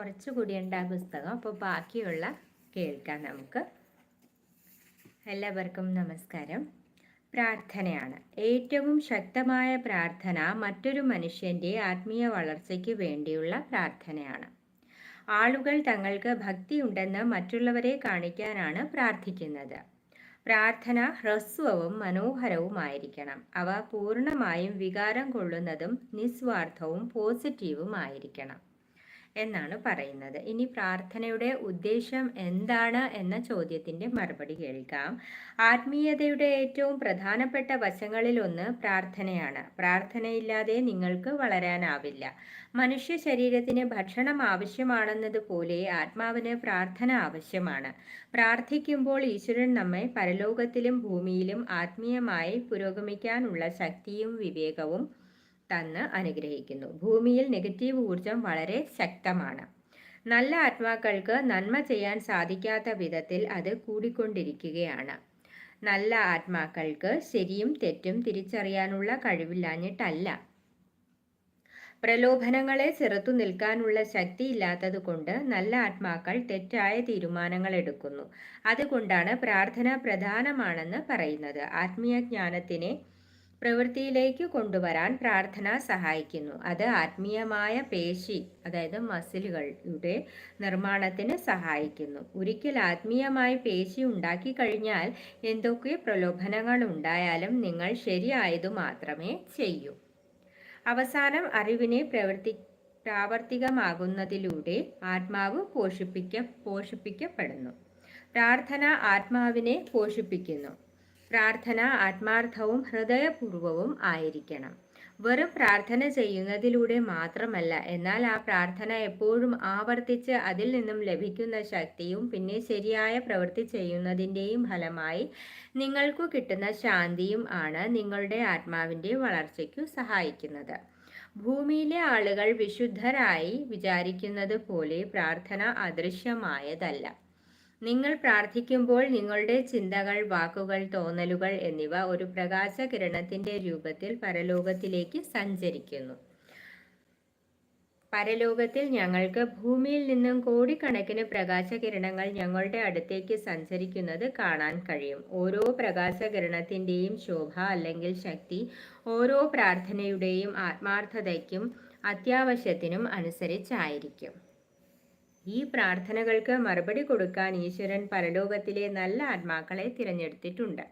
കുറച്ചുകൂടി ഉണ്ട് ആ പുസ്തകം. അപ്പോൾ ബാക്കിയുള്ള കേൾക്കാം നമുക്ക്. എല്ലാവർക്കും നമസ്കാരം. പ്രാർത്ഥനയാണ്. ഏറ്റവും ശക്തമായ പ്രാർത്ഥന മറ്റൊരു മനുഷ്യന്റെ ആത്മീയ വളർച്ചയ്ക്ക് വേണ്ടിയുള്ള പ്രാർത്ഥനയാണ്. ആളുകൾ തങ്ങൾക്ക് ഭക്തിയുണ്ടെന്ന് മറ്റുള്ളവരെ കാണിക്കാനാണ് പ്രാർത്ഥിക്കുന്നത്. പ്രാർത്ഥന ഹ്രസ്വവും മനോഹരവുമായിരിക്കണം. അവ പൂർണമായും വികാരം കൊള്ളുന്നതും നിസ്വാർത്ഥവും പോസിറ്റീവുമായിരിക്കണം എന്നാണ് പറയുന്നത്. ഇനി പ്രാർത്ഥനയുടെ ഉദ്ദേശം എന്താണ് എന്ന ചോദ്യത്തിന്റെ മറുപടി കേൾക്കാം. ആത്മീയതയുടെ ഏറ്റവും പ്രധാനപ്പെട്ട വശങ്ങളിൽ ഒന്ന് പ്രാർത്ഥനയാണ്. പ്രാർത്ഥനയില്ലാതെ നിങ്ങൾക്ക് വളരാനാവില്ല. മനുഷ്യ ശരീരത്തിന് ഭക്ഷണം ആവശ്യമാണെന്നതുപോലെ ആത്മാവിന് പ്രാർത്ഥന ആവശ്യമാണ്. പ്രാർത്ഥിക്കുമ്പോൾ ഈശ്വരൻ നമ്മെ പരലോകത്തിലും ഭൂമിയിലും ആത്മീയമായി പുരോഗമിക്കാനുള്ള ശക്തിയും വിവേകവും തന്ന് അനുഗ്രഹിക്കുന്നു. ഭൂമിയിൽ നെഗറ്റീവ് ഊർജം വളരെ ശക്തമാണ്. നല്ല ആത്മാക്കൾക്ക് നന്മ ചെയ്യാൻ സാധിക്കാത്ത വിധത്തിൽ അത് കൂടിക്കൊണ്ടിരിക്കുകയാണ്. നല്ല ആത്മാക്കൾക്ക് ശരിയും തെറ്റും തിരിച്ചറിയാനുള്ള കഴിവില്ലാഞ്ഞിട്ടല്ല. പ്രലോഭനങ്ങളെ ചെറുത്തു നിൽക്കാനുള്ള ശക്തി ഇല്ലാത്തതുകൊണ്ട് നല്ല ആത്മാക്കൾ തെറ്റായ തീരുമാനങ്ങൾ എടുക്കുന്നു. അതുകൊണ്ടാണ് പ്രാർത്ഥന പ്രധാനമാണെന്ന് പറയുന്നത്. ആത്മീയ ജ്ഞാനത്തിനെ പ്രവൃത്തിയിലേക്ക് കൊണ്ടുവരാൻ പ്രാർത്ഥന സഹായിക്കുന്നു. അത് ആത്മീയമായ പേശി അതായത് മസിലുകളുടെ നിർമ്മാണത്തിന് സഹായിക്കുന്നു. ഒരിക്കൽ ആത്മീയമായ പേശി ഉണ്ടാക്കി കഴിഞ്ഞാൽ എന്തൊക്കെ പ്രലോഭനങ്ങൾ ഉണ്ടായാലും നിങ്ങൾ ശരിയായതു മാത്രമേ ചെയ്യൂ. അവസാനം അറിവിനെ പ്രവർത്തി പ്രാവർത്തികമാകുന്നതിലൂടെ ആത്മാവ് പോഷിപ്പിക്ക പോഷിപ്പിക്കപ്പെടുന്നു. പ്രാർത്ഥന ആത്മാവിനെ പോഷിപ്പിക്കുന്നു. പ്രാർത്ഥന ആത്മാർത്ഥവും ഹൃദയപൂർവവും ആയിരിക്കണം. വെറും പ്രാർത്ഥന ചെയ്യുന്നതിലൂടെ മാത്രമല്ല എന്നാൽ ആ പ്രാർത്ഥന എപ്പോഴും ആവർത്തിച്ച് അതിൽ നിന്നും ലഭിക്കുന്ന ശക്തിയും പിന്നെ ശരിയായ പ്രവൃത്തി ചെയ്യുന്നതിന്റെയും ഫലമായി നിങ്ങൾക്കു കിട്ടുന്ന ശാന്തിയും ആണ് നിങ്ങളുടെ ആത്മാവിന്റെ വളർച്ചയ്ക്കു സഹായിക്കുന്നത്. ഭൂമിയിലെ ആളുകൾ വിശുദ്ധരായി വിചാരിക്കുന്നത് പോലെ പ്രാർത്ഥന അദൃശ്യമായതല്ല. നിങ്ങൾ പ്രാർത്ഥിക്കുമ്പോൾ നിങ്ങളുടെ ചിന്തകൾ വാക്കുകൾ തോന്നലുകൾ എന്നിവ ഒരു പ്രകാശകിരണത്തിന്റെ രൂപത്തിൽ പരലോകത്തിലേക്ക് സഞ്ചരിക്കുന്നു. പരലോകത്തിൽ ഞങ്ങൾക്ക് ഭൂമിയിൽ നിന്നും കോടിക്കണക്കിന് പ്രകാശകിരണങ്ങൾ ഞങ്ങളുടെ അടുത്തേക്ക് സഞ്ചരിക്കുന്നത് കാണാൻ കഴിയും. ഓരോ പ്രകാശകിരണത്തിന്റെയും ശോഭ അല്ലെങ്കിൽ ശക്തി ഓരോ പ്രാർത്ഥനയുടെയും ആത്മാർത്ഥതയ്ക്കും അത്യാവശ്യത്തിനും അനുസരിച്ചായിരിക്കും. ഈ പ്രാർത്ഥനകൾക്ക് മറുപടി കൊടുക്കാൻ ഈശ്വരൻ പരലോകത്തിലെ നല്ല ആത്മാക്കളെ തിരഞ്ഞെടുത്തിട്ടുണ്ട്.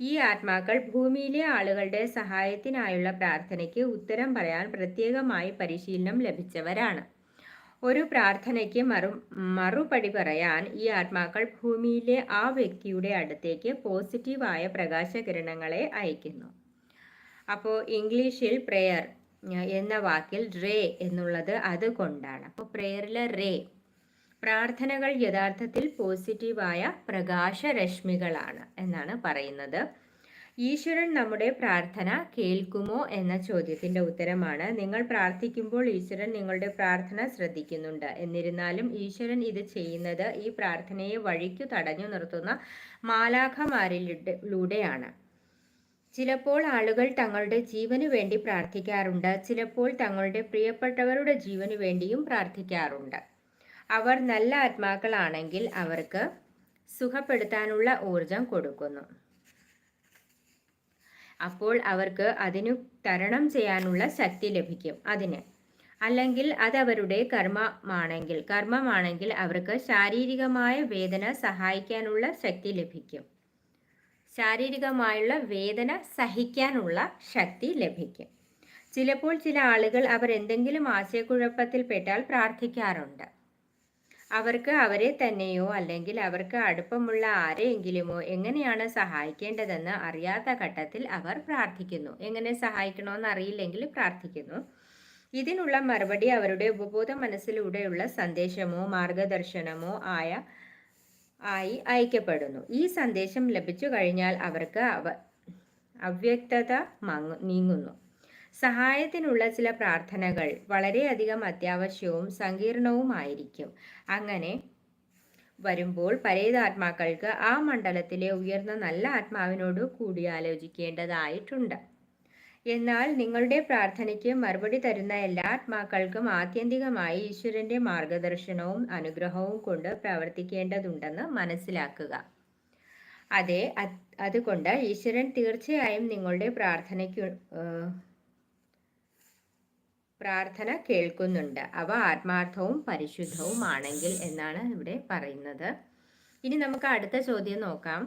ഈ ആത്മാക്കൾ ഭൂമിയിലെ ആളുകളുടെ സഹായത്തിനായുള്ള പ്രാർത്ഥനയ്ക്ക് ഉത്തരം പറയാൻ പ്രത്യേകമായി പരിശീലനം ലഭിച്ചവരാണ്. ഒരു പ്രാർത്ഥനയ്ക്ക് മറു മറുപടി പറയാൻ ഈ ആത്മാക്കൾ ഭൂമിയിലെ ആ വ്യക്തിയുടെ അടുത്തേക്ക് പോസിറ്റീവായ പ്രകാശകിരണങ്ങളെ അയക്കുന്നു അപ്പോൾ ഇംഗ്ലീഷിൽ പ്രെയർ എന്ന വാക്കിൽ റേ എന്നുള്ളത് അതുകൊണ്ടാണ്. അപ്പോൾ പ്രേയറിലെ റേ പ്രാർത്ഥനകൾ യഥാർത്ഥത്തിൽ പോസിറ്റീവായ പ്രകാശരശ്മികളാണ് എന്നാണ് പറയുന്നത്. ഈശ്വരൻ നമ്മുടെ പ്രാർത്ഥന കേൾക്കുമോ എന്ന ചോദ്യത്തിന്റെ ഉത്തരമാണ്. നിങ്ങൾ പ്രാർത്ഥിക്കുമ്പോൾ ഈശ്വരൻ നിങ്ങളുടെ പ്രാർത്ഥന ശ്രദ്ധിക്കുന്നുണ്ട്. എന്നിരുന്നാലും ഈശ്വരൻ ഇത് ചെയ്യുന്നത് ഈ പ്രാർത്ഥനയെ വഴിക്കു തടഞ്ഞു നിർത്തുന്ന മാലാഖമാരിലൂടെയാണ് ചിലപ്പോൾ ആളുകൾ തങ്ങളുടെ ജീവനു വേണ്ടി പ്രാർത്ഥിക്കാറുണ്ട്. ചിലപ്പോൾ തങ്ങളുടെ പ്രിയപ്പെട്ടവരുടെ ജീവനു വേണ്ടിയും പ്രാർത്ഥിക്കാറുണ്ട്. അവർ നല്ല ആത്മാക്കളാണെങ്കിൽ അവർക്ക് സുഖപ്പെടുത്താനുള്ള ഊർജം കൊടുക്കുന്നു. അപ്പോൾ അവർക്ക് അതിനു തരണം ചെയ്യാനുള്ള ശക്തി ലഭിക്കും അതിന്. അല്ലെങ്കിൽ അതവരുടെ കർമ്മമാണെങ്കിൽ കർമ്മമാണെങ്കിൽ അവർക്ക് ശാരീരികമായ വേദന സഹായിക്കാനുള്ള ശക്തി ലഭിക്കും. ശാരീരികമായുള്ള വേദന സഹിക്കാനുള്ള ശക്തി ലഭിക്കും. ചിലപ്പോൾ ചില ആളുകൾ അവർ എന്തെങ്കിലും ആശയക്കുഴപ്പത്തിൽപ്പെട്ടാൽ പ്രാർത്ഥിക്കാറുണ്ട്. അവർക്ക് അവരെ തന്നെയോ അല്ലെങ്കിൽ അവർക്ക് അടുപ്പമുള്ള ആരെയെങ്കിലുമോ എങ്ങനെയാണ് സഹായിക്കേണ്ടതെന്ന് അറിയാത്ത ഘട്ടത്തിൽ അവർ പ്രാർത്ഥിക്കുന്നു. എങ്ങനെ സഹായിക്കണമെന്ന് അറിയില്ലെങ്കിൽ പ്രാർത്ഥിക്കുന്നു. ഇതിനുള്ള മറുപടി അവരുടെ ഉപബോധ മനസ്സിലൂടെയുള്ള സന്ദേശമോ മാർഗദർശനമോ ആയ ആയി അയക്കപ്പെടുന്നു ഈ സന്ദേശം ലഭിച്ചു കഴിഞ്ഞാൽ അവർക്ക് അവ അവ്യക്തത മങ്ങു നീങ്ങുന്നു. സഹായത്തിനുള്ള ചില പ്രാർത്ഥനകൾ വളരെയധികം അത്യാവശ്യവും സങ്കീർണവുമായിരിക്കും അങ്ങനെ വരുമ്പോൾ പരേതാത്മാക്കൾക്ക് ആ മണ്ഡലത്തിലെ ഉയർന്ന നല്ല ആത്മാവിനോട് കൂടിയാലോചിക്കേണ്ടതായിട്ടുണ്ട്. എന്നാൽ നിങ്ങളുടെ പ്രാർത്ഥനയ്ക്ക് മറുപടി തരുന്ന എല്ലാ ആത്മാക്കൾക്കും ആത്യന്തികമായി ഈശ്വരന്റെ മാർഗദർശനവും അനുഗ്രഹവും കൊണ്ട് പ്രവർത്തിക്കേണ്ടതുണ്ടെന്ന് മനസ്സിലാക്കുക. അതെ അതുകൊണ്ട് ഈശ്വരൻ തീർച്ചയായും നിങ്ങളുടെ പ്രാർത്ഥനയ്ക്ക് പ്രാർത്ഥന കേൾക്കുന്നുണ്ട്. അവ ആത്മാർത്ഥവും പരിശുദ്ധവും ആണെങ്കിൽ എന്നാണ് ഇവിടെ പറയുന്നത്. ഇനി നമുക്ക് അടുത്ത ചോദ്യം നോക്കാം.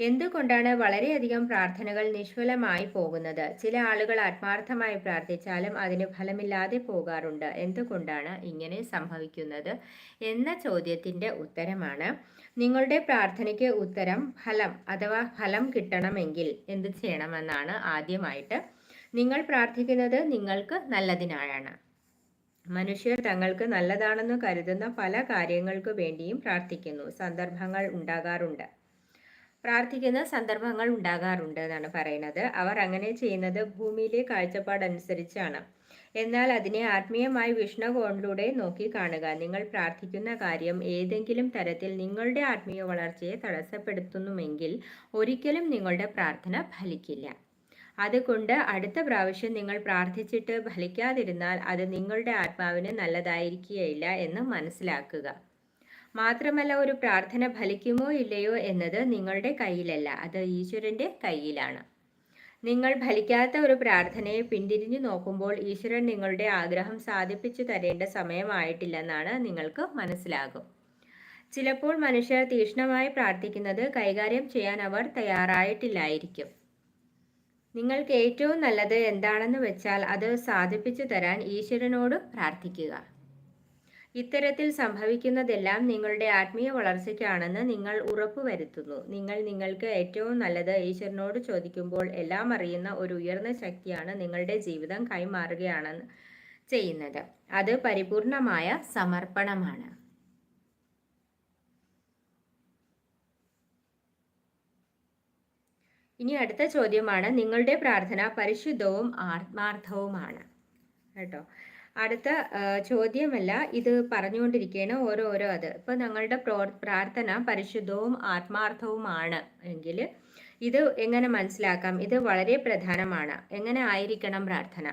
എന്തുകൊണ്ടാണ് വളരെയധികം പ്രാർത്ഥനകൾ നിഷ്ഫലമായി പോകുന്നത്? ചില ആളുകൾ ആത്മാർത്ഥമായി പ്രാർത്ഥിച്ചാലും അതിന് ഫലമില്ലാതെ പോകാറുണ്ട്. എന്തുകൊണ്ടാണ് ഇങ്ങനെ സംഭവിക്കുന്നത്? എന്ന ചോദ്യത്തിന്റെ ഉത്തരമാണ്. നിങ്ങളുടെ പ്രാർത്ഥനയ്ക്ക് ഉത്തരം ഫലം അഥവാ ഫലം കിട്ടണമെങ്കിൽ എന്ത് ചെയ്യണമെന്നാണ് ആദ്യമായിട്ട് നിങ്ങൾ പ്രാർത്ഥിക്കുന്നത് നിങ്ങൾക്ക് നല്ലതിനായാണ്. മനുഷ്യർ തങ്ങൾക്ക് നല്ലതാണെന്ന് കരുതുന്ന പല കാര്യങ്ങൾക്ക് വേണ്ടിയും പ്രാർത്ഥിക്കുന്നു. സന്ദർഭങ്ങൾ ഉണ്ടാകാറുണ്ട്. പ്രാർത്ഥിക്കുന്ന സന്ദർഭങ്ങൾ ഉണ്ടാകാറുണ്ട് എന്നാണ് പറയുന്നത്. അവർ അങ്ങനെ ചെയ്യുന്നത് ഭൂമിയിലെ കാഴ്ചപ്പാടനുസരിച്ചാണ്. എന്നാൽ അതിനെ ആത്മീയമായി വിഷ്ണുകോണിലൂടെ നോക്കി കാണുക. നിങ്ങൾ പ്രാർത്ഥിക്കുന്ന കാര്യം ഏതെങ്കിലും തരത്തിൽ നിങ്ങളുടെ ആത്മീയ വളർച്ചയെ തടസ്സപ്പെടുത്തുന്നുവെങ്കിൽ ഒരിക്കലും നിങ്ങളുടെ പ്രാർത്ഥന ഫലിക്കില്ല. അതുകൊണ്ട് അടുത്ത പ്രാവശ്യം നിങ്ങൾ പ്രാർത്ഥിച്ചിട്ട് ഫലിക്കാതിരുന്നാൽ അത് നിങ്ങളുടെ ആത്മാവിന് നല്ലതായിരിക്കുകയില്ല എന്ന് മനസ്സിലാക്കുക. മാത്രമല്ല ഒരു പ്രാർത്ഥന ഫലിക്കുമോ ഇല്ലയോ എന്നത് നിങ്ങളുടെ കയ്യിലല്ല അത് ഈശ്വരന്റെ കയ്യിലാണ്. നിങ്ങൾ ഫലിക്കാത്ത ഒരു പ്രാർത്ഥനയെ പിന്തിരിഞ്ഞു നോക്കുമ്പോൾ ഈശ്വരൻ നിങ്ങളുടെ ആഗ്രഹം സാധിപ്പിച്ചു തരേണ്ട സമയമായിട്ടില്ലെന്നാണ് നിങ്ങൾക്ക് മനസ്സിലാകും. ചിലപ്പോൾ മനുഷ്യർ തീക്ഷ്ണമായി പ്രാർത്ഥിക്കുന്നത് കൈകാര്യം ചെയ്യാൻ അവർ തയ്യാറായിട്ടില്ലായിരിക്കും. നിങ്ങൾക്ക് ഏറ്റവും നല്ലത് എന്താണെന്ന് വെച്ചാൽ അത് സാധിപ്പിച്ചു തരാൻ ഈശ്വരനോട് പ്രാർത്ഥിക്കുക. ഇത്തരത്തിൽ സംഭവിക്കുന്നതെല്ലാം നിങ്ങളുടെ ആത്മീയ വളർച്ചയ്ക്കാണെന്ന് നിങ്ങൾ ഉറപ്പുവരുത്തുന്നു. നിങ്ങൾ നിങ്ങൾക്ക് ഏറ്റവും നല്ലത് ഈശ്വരനോട് ചോദിക്കുമ്പോൾ എല്ലാം അറിയുന്ന ഒരു ഉയർന്ന ശക്തിയാണ് നിങ്ങളുടെ ജീവിതം കൈമാറുകയാണെന്ന് ചെയ്യുന്നത്. അത് പരിപൂർണമായ സമർപ്പണമാണ്. ഇനി അടുത്ത ചോദ്യമാണ്. നിങ്ങളുടെ പ്രാർത്ഥന പരിശുദ്ധവും ആത്മാർത്ഥവുമാണ്. കേട്ടോ. അടുത്ത ചോദ്യമല്ല. ഇത് പറഞ്ഞുകൊണ്ടിരിക്കുകയാണ് ഓരോരോ അത്. ഇപ്പം ഞങ്ങളുടെ പ്രാർത്ഥന പരിശുദ്ധവും ആത്മാർത്ഥവുമാണ് എങ്കിൽ ഇത് എങ്ങനെ മനസ്സിലാക്കാം? ഇത് വളരെ പ്രധാനമാണ്. എങ്ങനെ ആയിരിക്കണം പ്രാർത്ഥന?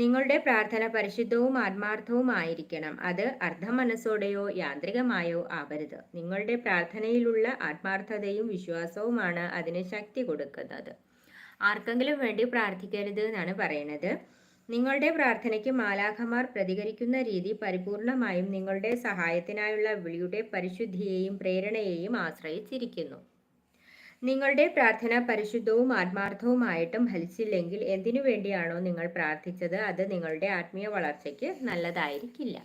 നിങ്ങളുടെ പ്രാർത്ഥന പരിശുദ്ധവും ആത്മാർത്ഥവും ആയിരിക്കണം. അത് അർദ്ധമനസ്സോടെയോ യാന്ത്രികമായോ ആവരുത്. നിങ്ങളുടെ പ്രാർത്ഥനയിലുള്ള ആത്മാർത്ഥതയും വിശ്വാസവുമാണ് അതിന് ശക്തി കൊടുക്കുന്നത്. ആർക്കെങ്കിലും വേണ്ടി പ്രാർത്ഥിക്കരുത് എന്നാണ് പറയുന്നത്. നിങ്ങളുടെ പ്രാർത്ഥനയ്ക്ക് മാലാഖമാർ പ്രതികരിക്കുന്ന രീതി പരിപൂർണമായും നിങ്ങളുടെ സഹായത്തിനായുള്ള വിളിയുടെ പരിശുദ്ധിയെയും പ്രേരണയെയും ആശ്രയിച്ചിരിക്കുന്നു. നിങ്ങളുടെ പ്രാർത്ഥന പരിശുദ്ധവും ആത്മാർത്ഥവുമായിട്ടും ഫലിച്ചില്ലെങ്കിൽ എന്തിനു വേണ്ടിയാണോ നിങ്ങൾ പ്രാർത്ഥിച്ചത്? അത് നിങ്ങളുടെ ആത്മീയ വളർച്ചയ്ക്ക് നല്ലതായിരിക്കില്ല.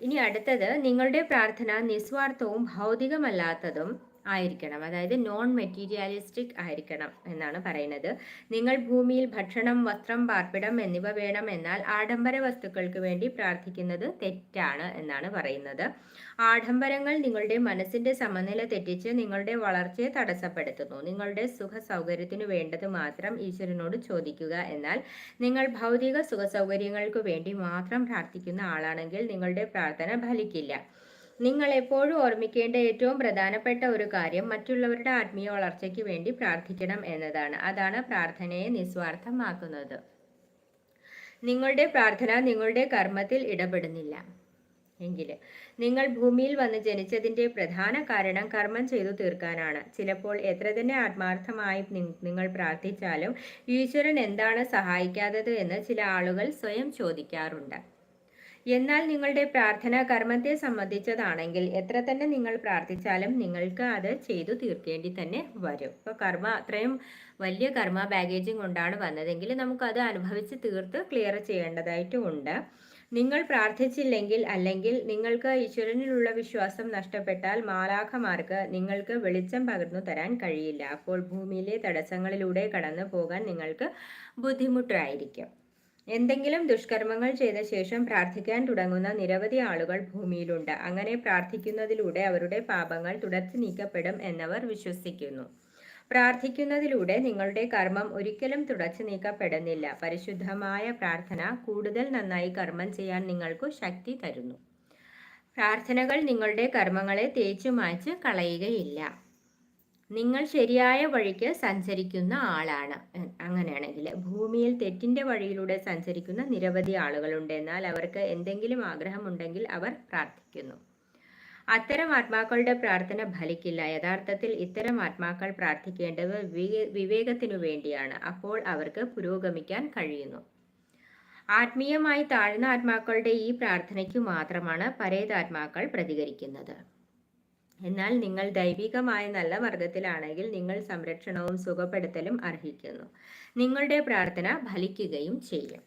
ഇനി അടുത്തത് നിങ്ങളുടെ പ്രാർത്ഥന നിസ്വാർത്ഥവും ഭൗതികമല്ലാത്തതും ആയിരിക്കണം. അതായത് നോൺ മെറ്റീരിയലിസ്റ്റിക് ആയിരിക്കണം എന്നാണ് പറയുന്നത്. നിങ്ങൾ ഭൂമിയിൽ ഭക്ഷണം വസ്ത്രം പാർപ്പിടം എന്നിവ വേണമെന്നാൽ ആഡംബര വസ്തുക്കൾക്ക് വേണ്ടി പ്രാർത്ഥിക്കുന്നത് തെറ്റാണ് എന്നാണ് പറയുന്നത്. ആഡംബരങ്ങൾ നിങ്ങളുടെ മനസ്സിന്റെ സമനില തെറ്റിച്ച് നിങ്ങളുടെ വളർച്ചയെ തടസ്സപ്പെടുത്തുന്നു. നിങ്ങളുടെ സുഖ സൗകര്യത്തിനു വേണ്ടത് മാത്രം ഈശ്വരനോട് ചോദിക്കുക എന്നാൽ നിങ്ങൾ ഭൗതിക സുഖ സൗകര്യങ്ങൾക്ക് വേണ്ടി മാത്രം പ്രാർത്ഥിക്കുന്ന ആളാണെങ്കിൽ നിങ്ങളുടെ പ്രാർത്ഥന ഫലിക്കില്ല. നിങ്ങൾ എപ്പോഴും ഓർമ്മിക്കേണ്ട ഏറ്റവും പ്രധാനപ്പെട്ട ഒരു കാര്യം മറ്റുള്ളവരുടെ ആത്മീയ വളർച്ചയ്ക്ക് വേണ്ടി പ്രാർത്ഥിക്കണം എന്നതാണ്. അതാണ് പ്രാർത്ഥനയെ നിസ്വാർത്ഥമാക്കുന്നത്. നിങ്ങളുടെ പ്രാർത്ഥന നിങ്ങളുടെ കർമ്മത്തിൽ ഇടപെടുന്നില്ല. എങ്കിൽ നിങ്ങൾ ഭൂമിയിൽ വന്ന് ജനിച്ചതിന്റെ പ്രധാന കാരണം കർമ്മം ചെയ്തു തീർക്കാനാണ്. ചിലപ്പോൾ എത്ര തന്നെ ആത്മാർത്ഥമായി നിങ്ങൾ പ്രാർത്ഥിച്ചാലും ഈശ്വരൻ എന്താണ് സഹായിക്കാത്തത് എന്ന് ചില ആളുകൾ സ്വയം ചോദിക്കാറുണ്ട്. എന്നാൽ നിങ്ങളുടെ പ്രാർത്ഥന കർമ്മത്തെ സംബന്ധിച്ചതാണെങ്കിൽ എത്ര തന്നെ നിങ്ങൾ പ്രാർത്ഥിച്ചാലും നിങ്ങൾക്ക് അത് ചെയ്തു തീർക്കേണ്ടി തന്നെ വരും. ഇപ്പോൾ കർമ്മ അത്രയും വലിയ കർമ്മ ബാഗേജും കൊണ്ടാണ് വന്നതെങ്കിൽ നമുക്കത് അനുഭവിച്ച് തീർത്ത് ക്ലിയർ ചെയ്യേണ്ടതായിട്ടും ഉണ്ട്. നിങ്ങൾ പ്രാർത്ഥിച്ചില്ലെങ്കിൽ അല്ലെങ്കിൽ നിങ്ങൾക്ക് ഈശ്വരനിലുള്ള വിശ്വാസം നഷ്ടപ്പെട്ടാൽ മാലാഖമാർക്ക് നിങ്ങൾക്ക് വെളിച്ചം പകർന്നു തരാൻ കഴിയില്ല. അപ്പോൾ ഭൂമിയിലെ തടസ്സങ്ങളിലൂടെ കടന്നു പോകാൻ നിങ്ങൾക്ക് ബുദ്ധിമുട്ടായിരിക്കും. എന്തെങ്കിലും ദുഷ്കർമ്മങ്ങൾ ചെയ്ത ശേഷം പ്രാർത്ഥിക്കാൻ തുടങ്ങുന്ന നിരവധി ആളുകൾ ഭൂമിയിലുണ്ട്. അങ്ങനെ പ്രാർത്ഥിക്കുന്നതിലൂടെ അവരുടെ പാപങ്ങൾ തുടച്ചു നീക്കപ്പെടും എന്നവർ വിശ്വസിക്കുന്നു. പ്രാർത്ഥിക്കുന്നതിലൂടെ നിങ്ങളുടെ കർമ്മം ഒരിക്കലും തുടച്ചു നീക്കപ്പെടുന്നില്ല. പരിശുദ്ധമായ പ്രാർത്ഥന കൂടുതൽ നന്നായി കർമ്മം ചെയ്യാൻ നിങ്ങൾക്ക് ശക്തി തരുന്നു. പ്രാർത്ഥനകൾ നിങ്ങളുടെ കർമ്മങ്ങളെ തേച്ചു മായ്ച്ച് കളയുകയില്ല. നിങ്ങൾ ശരിയായ വഴിക്ക് സഞ്ചരിക്കുന്ന ആളാണ്. അങ്ങനെയാണെങ്കിൽ ഭൂമിയിൽ തെറ്റിന്റെ വഴിയിലൂടെ സഞ്ചരിക്കുന്ന നിരവധി ആളുകളുണ്ട്. എന്നാൽ അവർക്ക് എന്തെങ്കിലും ആഗ്രഹമുണ്ടെങ്കിൽ അവർ പ്രാർത്ഥിക്കുന്നു. അത്തരം ആത്മാക്കളുടെ പ്രാർത്ഥന ഫലിക്കില്ല. യഥാർത്ഥത്തിൽ ഇത്തരം ആത്മാക്കൾ പ്രാർത്ഥിക്കേണ്ടത് വിവേകത്തിനു വേണ്ടിയാണ്. അപ്പോൾ അവർക്ക് പുരോഗമിക്കാൻ കഴിയുന്നു. ആത്മീയമായി താഴ്ന്ന ആത്മാക്കളുടെ ഈ പ്രാർത്ഥനയ്ക്കു മാത്രമാണ് പരേതാത്മാക്കൾ പ്രതികരിക്കുന്നത്. എന്നാൽ നിങ്ങൾ ദൈവികമായ നല്ല മാർഗത്തിലാണെങ്കിൽ നിങ്ങൾ സംരക്ഷണവും സുഖപ്പെടുത്തലും അർഹിക്കുന്നു. നിങ്ങളുടെ പ്രാർത്ഥന ഫലിക്കുകയും ചെയ്യും.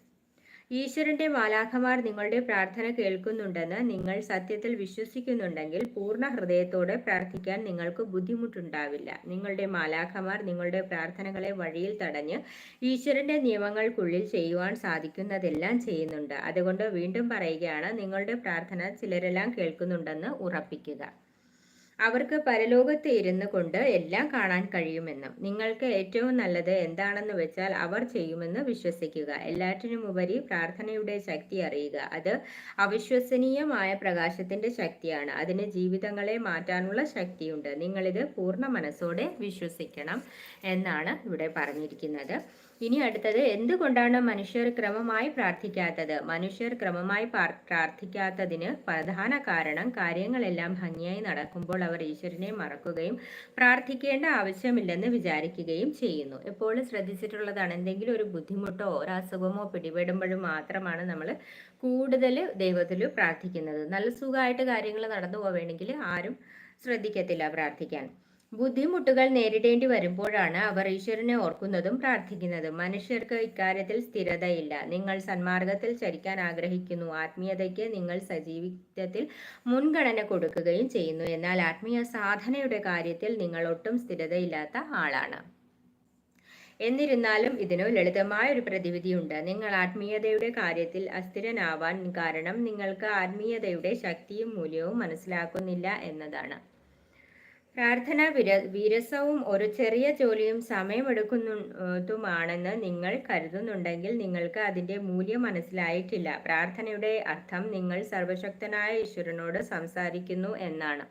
ഈശ്വരന്റെ വാലാഖമാർ നിങ്ങളുടെ പ്രാർത്ഥന കേൾക്കുന്നുണ്ടെന്ന് നിങ്ങൾ സത്യത്തിൽ വിശ്വസിക്കുന്നുണ്ടെങ്കിൽ പൂർണ ഹൃദയത്തോടെ പ്രാർത്ഥിക്കാൻ നിങ്ങൾക്ക് ബുദ്ധിമുട്ടുണ്ടാവില്ല. നിങ്ങളുടെ മാലാഖമാർ നിങ്ങളുടെ പ്രാർത്ഥനകളെ വഴിയിൽ തടഞ്ഞ് ഈശ്വരന്റെ നിയമങ്ങൾക്കുള്ളിൽ ചെയ്യുവാൻ സാധിക്കുന്നതെല്ലാം ചെയ്യുന്നുണ്ട്. അതുകൊണ്ട് വീണ്ടും പറയുകയാണ് നിങ്ങളുടെ പ്രാർത്ഥന ചിലരെല്ലാം കേൾക്കുന്നുണ്ടെന്ന് ഉറപ്പിക്കുക. അവർക്ക് പരലോകത്ത് ഇരുന്നു കൊണ്ട് എല്ലാം കാണാൻ കഴിയുമെന്നും. നിങ്ങൾക്ക് ഏറ്റവും നല്ലത് എന്താണെന്ന് വെച്ചാൽ അവർ ചെയ്യുമെന്ന് വിശ്വസിക്കുക. എല്ലാറ്റിനും ഉപരി പ്രാർത്ഥനയുടെ ശക്തി അറിയുക. അത് അവിശ്വസനീയമായ പ്രകാശത്തിന്റെ ശക്തിയാണ്. അതിന് ജീവിതങ്ങളെ മാറ്റാനുള്ള ശക്തിയുണ്ട്. നിങ്ങളിത് പൂർണ മനസ്സോടെ വിശ്വസിക്കണം എന്നാണ് ഇവിടെ പറഞ്ഞിരിക്കുന്നത്. ഇനി അടുത്തത് എന്തുകൊണ്ടാണ് മനുഷ്യർ ക്രമമായി പ്രാർത്ഥിക്കാത്തത്? മനുഷ്യർ ക്രമമായി പ്രാർത്ഥിക്കാത്തതിന് പ്രധാന കാരണം കാര്യങ്ങളെല്ലാം ഭംഗിയായി നടക്കുമ്പോൾ അവർ ഈശ്വരനെ മറക്കുകയും പ്രാർത്ഥിക്കേണ്ട ആവശ്യമില്ലെന്ന് വിചാരിക്കുകയും ചെയ്യുന്നു. എപ്പോഴും ശ്രദ്ധിച്ചിട്ടുള്ളതാണ് എന്തെങ്കിലും ഒരു ബുദ്ധിമുട്ടോ ഒരു അസുഖമോ പിടിപെടുമ്പോഴും മാത്രമാണ് നമ്മൾ കൂടുതൽ ദൈവത്തിൽ പ്രാർത്ഥിക്കുന്നത്. നല്ല സുഖമായിട്ട് കാര്യങ്ങൾ നടന്നു പോവേണമെങ്കിൽ ആരും ശ്രദ്ധിക്കത്തില്ല പ്രാർത്ഥിക്കാൻ. ബുദ്ധിമുട്ടുകൾ നേരിടേണ്ടി വരുമ്പോഴാണ് അവർ ഈശ്വരനെ ഓർക്കുന്നതും പ്രാർത്ഥിക്കുന്നതും. മനുഷ്യർക്ക് ഇക്കാര്യത്തിൽ സ്ഥിരതയില്ല. നിങ്ങൾ സന്മാർഗത്തിൽ ചരിക്കാൻ ആഗ്രഹിക്കുന്നു. ആത്മീയതയ്ക്ക് നിങ്ങൾ സജീവിതത്തിൽ മുൻഗണന കൊടുക്കുകയും ചെയ്യുന്നു. എന്നാൽ ആത്മീയ സാധനയുടെ കാര്യത്തിൽ നിങ്ങൾ ഒട്ടും സ്ഥിരതയില്ലാത്ത ആളാണ്. എന്നിരുന്നാലും ഇതിനു ലളിതമായ ഒരു പ്രതിവിധിയുണ്ട്. നിങ്ങൾ ആത്മീയതയുടെ കാര്യത്തിൽ അസ്ഥിരനാവാൻ കാരണം നിങ്ങൾക്ക് ആത്മീയതയുടെ ശക്തിയും മൂല്യവും മനസ്സിലാക്കുന്നില്ല എന്നതാണ്. പ്രാർത്ഥന വിര വിരസവും ഒരു ചെറിയ ജോലിയും സമയമെടുക്കുന്നതുമാണെന്ന് നിങ്ങൾ കരുതുന്നുണ്ടെങ്കിൽ നിങ്ങൾക്ക് അതിന്റെ മൂല്യം മനസ്സിലായിട്ടില്ല. പ്രാർത്ഥനയുടെ അർത്ഥം നിങ്ങൾ സർവശക്തനായ ഈശ്വരനോട് സംസാരിക്കുന്നു എന്നാണ്.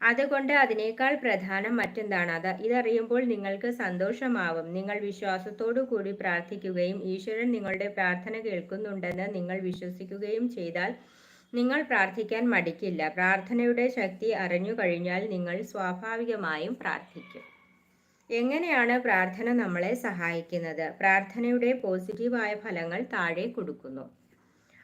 അതുകൊണ്ട് അതിനേക്കാൾ പ്രധാനം മറ്റെന്താണ്? അത് ഇതറിയുമ്പോൾ നിങ്ങൾക്ക് സന്തോഷമാവും. നിങ്ങൾ വിശ്വാസത്തോടു കൂടി പ്രാർത്ഥിക്കുകയും ഈശ്വരൻ നിങ്ങളുടെ പ്രാർത്ഥന കേൾക്കുന്നുണ്ടെന്ന് നിങ്ങൾ വിശ്വസിക്കുകയും ചെയ്താൽ നിങ്ങൾ പ്രാർത്ഥിക്കാൻ മടിക്കില്ല. പ്രാർത്ഥനയുടെ ശക്തി അറിഞ്ഞു കഴിഞ്ഞാൽ നിങ്ങൾ സ്വാഭാവികമായും പ്രാർത്ഥിക്കും. എങ്ങനെയാണ് പ്രാർത്ഥന നമ്മളെ സഹായിക്കുന്നത്? പ്രാർത്ഥനയുടെ പോസിറ്റീവായ ഫലങ്ങൾ താഴെ കൊടുക്കുന്നു.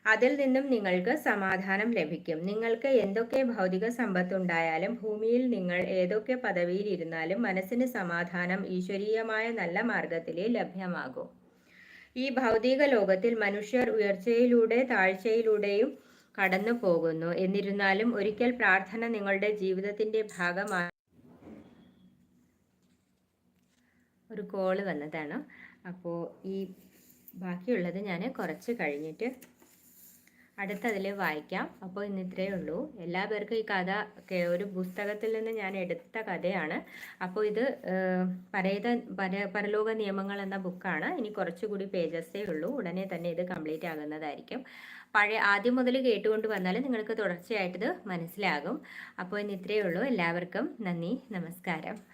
അതിൽ നിന്നും നിങ്ങൾക്ക് സമാധാനം ലഭിക്കും. നിങ്ങൾക്ക് എന്തൊക്കെ ഭൗതിക സമ്പത്തുണ്ടായാലും ഭൂമിയിൽ നിങ്ങൾ ഏതൊക്കെ പദവിയിൽ ഇരുന്നാലും മനസ്സിന് സമാധാനം ഈശ്വരീയമായ നല്ല മാർഗത്തിലേ ലഭ്യമാകും. ഈ ഭൗതിക ലോകത്തിൽ മനുഷ്യർ ഉയർച്ചയിലൂടെ താഴ്ചയിലൂടെയും കടന്നു പോകുന്നു എന്നിരുന്നാലും ഒരിക്കൽ പ്രാർത്ഥന നിങ്ങളുടെ ജീവിതത്തിന്റെ ഭാഗമായി ഒരു കോൾ വന്നതാണ്. അപ്പോൾ ഈ ബാക്കിയുള്ളത് ഞാൻ കുറച്ച് കഴിഞ്ഞിട്ട് അടുത്തതിൽ വായിക്കാം. അപ്പോൾ ഇന്ന് ഇത്രയേ ഉള്ളൂ. എല്ലാ പേർക്കും ഈ കഥ ഒരു പുസ്തകത്തിൽ നിന്ന് ഞാൻ എടുത്ത കഥയാണ്. അപ്പോൾ ഇത് പരേത പര പരലോക നിയമങ്ങൾ എന്ന ബുക്കാണ് ഇനി കുറച്ചുകൂടി പേജസേ ഉള്ളൂ. ഉടനെ തന്നെ ഇത് കംപ്ലീറ്റ് ആകുന്നതായിരിക്കും. പഴയ ആദ്യം മുതൽ കേട്ടുകൊണ്ട് വന്നാൽ നിങ്ങൾക്ക് തുടർച്ചയായിട്ടത് മനസ്സിലാകും. അപ്പോൾ ഇന്ന് ഇത്രയേ ഉള്ളൂ. എല്ലാവർക്കും നന്ദി. നമസ്കാരം.